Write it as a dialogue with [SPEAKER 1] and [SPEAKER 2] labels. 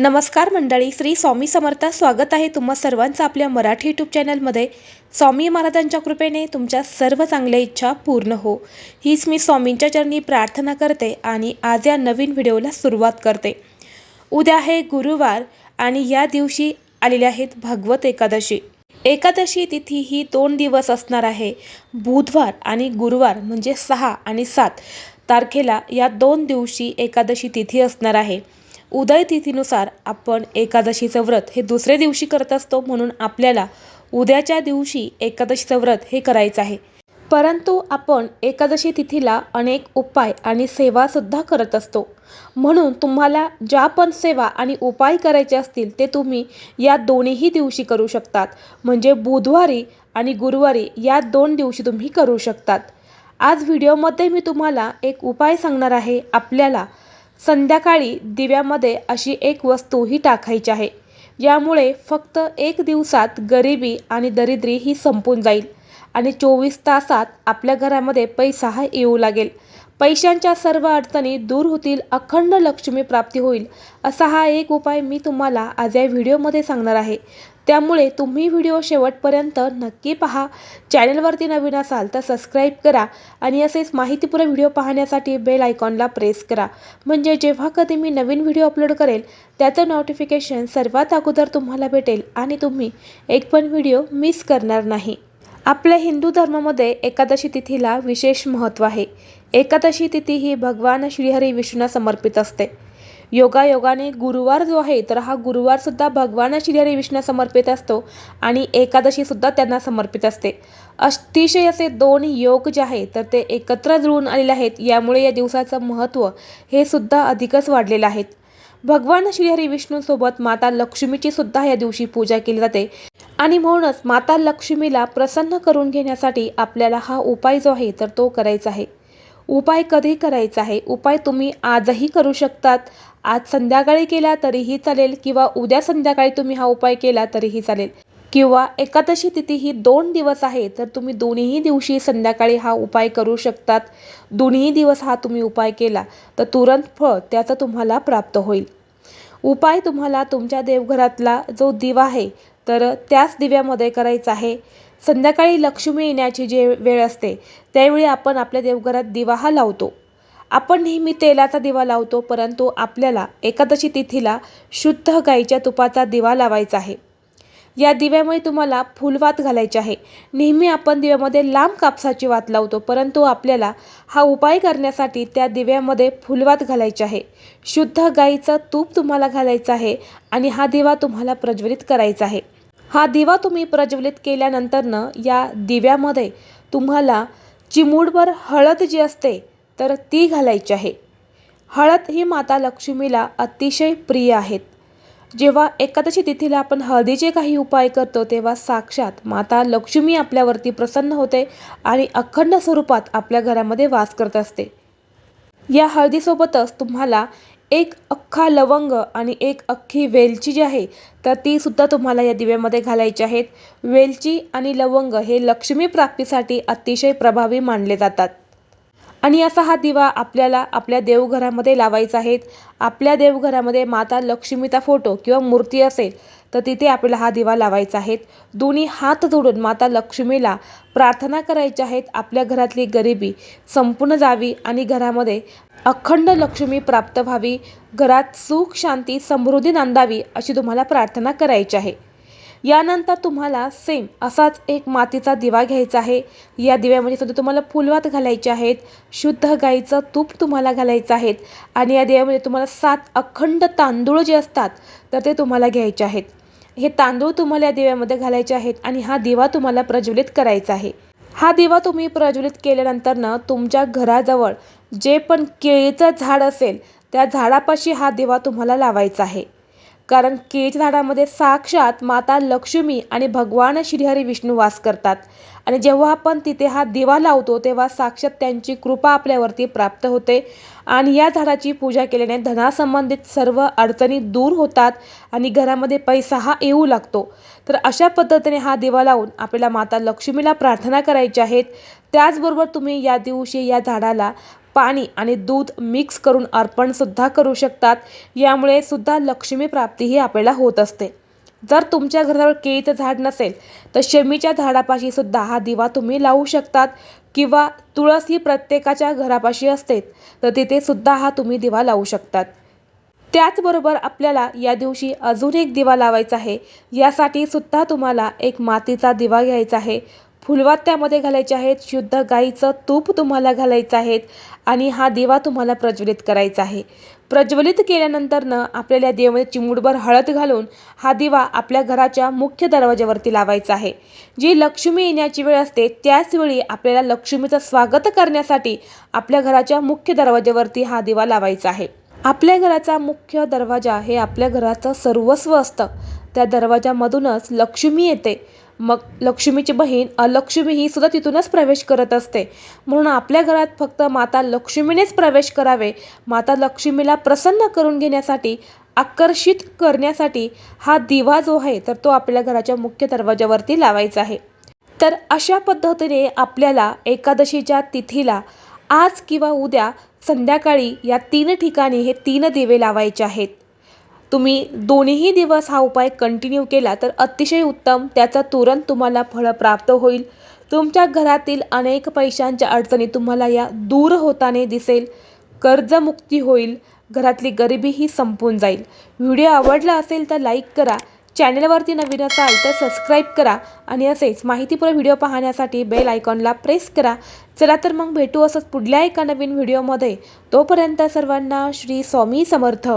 [SPEAKER 1] नमस्कार मंडळी श्री स्वामी समर्थ स्वागत आहे तुम्हा सर्वांचं आपल्या मराठी यूट्यूब चॅनलमध्ये. स्वामी महाराजांच्या कृपेने तुमच्या सर्व चांगल्या इच्छा पूर्ण हो. हीच मी स्वामींच्या चरणी प्रार्थना करते आणि आज या नवीन व्हिडिओला सुरुवात करते. उद्या आहे गुरुवार आणि या दिवशी आलेले आहेत भागवत एकादशी. एकादशी तिथी ही दोन दिवस असणार आहे. बुधवार आणि गुरुवार म्हणजे सहा आणि सात तारखेला या दोन दिवशी एकादशी तिथी असणार आहे. उदय तिथीनुसार आपण एकादशीचं व्रत हे दुसऱ्या दिवशी करत असतो म्हणून आपल्याला उद्याच्या दिवशी एकादशीचं व्रत हे करायचं आहे. परंतु आपण एकादशी तिथीला अनेक उपाय आणि सेवासुद्धा करत असतो. म्हणून तुम्हाला ज्या पण सेवा आणि उपाय करायचे असतील ते तुम्ही या दोन्हीही दिवशी करू शकतात. म्हणजे बुधवारी आणि गुरुवारी या दोन दिवशी तुम्ही करू शकतात. आज व्हिडिओमध्ये मी तुम्हाला एक उपाय सांगणार आहे. आपल्याला संध्याकाळी दिव्यामध्ये अशी एक वस्तू ही टाकायची आहे. यामुळे फक्त एक दिवसात गरिबी आणि दरिद्री ही संपून जाईल आणि चोवीस तासात आपल्या घरामध्ये पैसा हा येऊ लागेल. पैशांच्या सर्व अडचणी दूर होतील अखंड लक्ष्मी प्राप्ती होईल असा हा एक उपाय मी तुम्हाला आज या व्हिडिओमध्ये सांगणार आहे. त्यामुळे तुम्ही व्हिडिओ शेवटपर्यंत नक्की पहा. चॅनलवरती नवीन असाल तर सबस्क्राईब करा आणि असेच माहितीपूर्ण व्हिडिओ पाहण्यासाठी बेल आयकॉनला प्रेस करा. म्हणजे जेव्हा कधी मी नवीन व्हिडिओ अपलोड करेल त्याचं नोटिफिकेशन सर्वात अगोदर तुम्हाला भेटेल आणि तुम्ही एक पण व्हिडिओ मिस करणार नाही. आपल्या हिंदू धर्मामध्ये एकादशी तिथीला विशेष महत्त्व आहे. एकादशी तिथी ही भगवान श्रीहरी विष्णूंना समर्पित असते. योगायोगाने गुरुवार जो आहे तर हा गुरुवारसुद्धा भगवान श्रीहरी विष्णू समर्पित असतो आणि एकादशीसुद्धा त्यांना समर्पित असते. अतिशय असे दोन योग जे आहे तर ते एकत्र जुळून आलेले आहेत. यामुळे या दिवसाचं महत्त्व हे सुद्धा अधिकच वाढलेलं आहे. भगवान श्रीहरी विष्णूसोबत माता लक्ष्मीची सुद्धा या दिवशी पूजा केली जाते. आणि म्हणूनच माता लक्ष्मीला प्रसन्न करून घेण्यासाठी आपल्याला हा उपाय जो आहे तर तो करायचा आहे. उपाय कधी करायचा आहे? उपाय तुम्ही आजही करू शकतात. आज संध्याकाळी केला तरीही चालेल किंवा उद्या संध्याकाळी तुम्ही हा उपाय केला तरीही चालेल. किंवा एकादशी तिथी ही दोन दिवस आहे तर तुम्ही दोन्हीही दिवशी संध्याकाळी हा उपाय करू शकतात. दोन्ही दिवस हा तुम्ही उपाय केला तर तुरंत फळ त्याचं तुम्हाला प्राप्त होईल. उपाय तुम्हाला तुमच्या देवघरातला जो दिवा आहे तर त्याच दिव्यामध्ये करायचं आहे. संध्याकाळी लक्ष्मी येण्याची जे वेळ असते त्यावेळी आपण आपल्या देवघरात दिवा हा लावतो. आपण नेहमी तेलाचा दिवा लावतो परंतु आपल्याला एकादशी तिथीला शुद्ध गाईच्या तुपाचा दिवा लावायचा आहे. या दिव्यामुळे तुम्हाला फुलवात घालायची आहे. नेहमी आपण दिव्यामध्ये लांब कापसाची वात लावतो परंतु आपल्याला हा उपाय करण्यासाठी त्या दिव्यामध्ये फुलवात घालायची आहे. शुद्ध गाईचं तूप तुम्हाला घालायचं आहे आणि हा दिवा तुम्हाला प्रज्वलित करायचा आहे. हा दिवा तुम्ही प्रज्वलित केल्यानंतरनं या दिव्यामध्ये तुम्हाला चिमूडभर हळद जी असते तर ती घालायची आहे. हळद ही माता लक्ष्मीला अतिशय प्रिय आहेत. जेव्हा एकादशी तिथीला आपण हळदीचे काही उपाय करतो तेव्हा साक्षात माता लक्ष्मी आपल्यावरती प्रसन्न होते आणि अखंड स्वरूपात आपल्या घरामध्ये वास करत असते. या हळदीसोबतच तुम्हाला एक अख्खा लवंग आणि एक अख्खी वेलची जी आहे तर तीसुद्धा तुम्हाला या दिव्यामध्ये घालायची आहेत. वेलची आणि लवंग हे लक्ष्मी प्राप्तीसाठी अतिशय प्रभावी मानले जातात. आणि असा हा दिवा आपल्याला आपल्या देवघरामध्ये लावायचा आहे. आपल्या देवघरामध्ये माता लक्ष्मीचा फोटो किंवा मूर्ती असेल तर तिथे आपल्याला हा दिवा लावायचा आहे. दोन्ही हात जोडून माता लक्ष्मीला प्रार्थना करायच्या आहेत. आपल्या घरातली गरिबी संपूर्ण जावी आणि घरामध्ये अखंड लक्ष्मी प्राप्त व्हावी. घरात सुख शांती समृद्धी नांदावी अशी तुम्हाला प्रार्थना करायची आहे. यानंतर तुम्हाला सेम असाच एक मातीचा दिवा घ्यायचा आहे. या दिव्यामध्ये सुद्धा तुम्हाला फुलवात घालायचे आहेत. शुद्ध गाईचं तूप तुम्हाला घालायचं आहेत आणि या दिव्यामध्ये तुम्हाला सात अखंड तांदूळ जे असतात तर ते तुम्हाला घ्यायचे आहेत. हे तांदूळ तुम्हाला या दिव्यामध्ये घालायचे आहेत आणि हा दिवा तुम्हाला प्रज्वलित करायचा आहे. हा दिवा तुम्ही प्रज्वलित केल्यानंतरनं तुमच्या घराजवळ जे पण केळीचं झाड असेल त्या झाडापाशी हा दिवा तुम्हाला लावायचा आहे. कारण केळीच्या झाडामध्ये साक्षात माता लक्ष्मी आणि भगवान श्रीहरी विष्णू वास करतात. आणि जेव्हा आपण तिथे हा दिवा लावतो तेव्हा साक्षात त्यांची कृपा आपल्यावरती प्राप्त होते. आणि या झाडाची पूजा केल्याने धनासंबंधित सर्व अडचणी दूर होतात आणि घरामध्ये पैसा हा येऊ लागतो. तर अशा पद्धतीने हा दिवा लावून आपल्याला माता लक्ष्मीला प्रार्थना करायची आहेत त्याचबरोबर तुम्ही या दिवशी या झाडाला पाणी आणि दूध मिक्स करून अर्पणसुद्धा करू शकतात. यामुळे सुद्धा लक्ष्मी प्राप्ती ही आपल्याला होत असते. जर तुमच्या घराजवळ केळीचं झाड नसेल तर शमीच्या झाडापाशी सुद्धा हा दिवा तुम्ही लावू शकतात किंवा तुळस ही प्रत्येकाच्या घरापाशी असते तर तिथे सुद्धा हा तुम्ही दिवा लावू शकतात. त्याचबरोबर आपल्याला या दिवशी अजून एक दिवा लावायचा आहे यासाठी सुद्धा तुम्हाला एक मातीचा दिवा घ्यायचा आहे. फुलवात्यामध्ये घालायचे आहेत शुद्ध गाईचं तूप तुम्हाला घालायचं आहे आणि हा दिवा तुम्हाला प्रज्वलित करायचा आहे. प्रज्वलित केल्यानंतरनं आपल्याला या दिव्यामध्ये हळद घालून हा दिवा आपल्या घराच्या मुख्य दरवाज्यावरती लावायचा आहे. जी लक्ष्मी येण्याची वेळ असते त्याचवेळी आपल्याला लक्ष्मीचं स्वागत करण्यासाठी आपल्या घराच्या मुख्य दरवाज्यावरती हा दिवा लावायचा आहे. आपल्या घराचा मुख्य दरवाजा हे आपल्या घराचं सर्वस्व असतं. त्या दरवाजामधूनच लक्ष्मी येते. मग लक्ष्मीची बहीण अलक्ष्मी ही सुद्धा तिथूनच प्रवेश करत असते. म्हणून आपल्या घरात फक्त माता लक्ष्मीनेच प्रवेश करावे. माता लक्ष्मीला प्रसन्न करून घेण्यासाठी आकर्षित करण्यासाठी हा दिवा जो आहे तर तो आपल्या घराच्या मुख्य दरवाजावरती लावायचा आहे. तर अशा पद्धतीने आपल्याला एकादशीच्या तिथीला आज किंवा उद्या संध्याकाळी या तीन ठिकाणी हे तीन दिवे लावायचे आहेत. तुम्ही दोन्हीही दिवस हा उपाय कंटिन्यू केला तर अतिशय उत्तम. त्याचा तुरंत तुम्हाला फळं प्राप्त होईल. तुमच्या घरातील अनेक पैशांच्या अडचणी तुम्हाला या दूर होताना दिसेल. कर्जमुक्ती होईल. घरातली गरिबीही संपून जाईल. व्हिडिओ आवडला असेल तर लाईक करा. चॅनलवरती नवीन असाल तर सबस्क्राईब करा. आणि असेच माहितीपूर्ण व्हिडिओ पाहण्यासाठी बेल आयकॉनला प्रेस करा. चला तर मग भेटू असंच पुढल्या एका नवीन व्हिडिओमध्ये. तोपर्यंत सर्वांना श्री स्वामी समर्थ.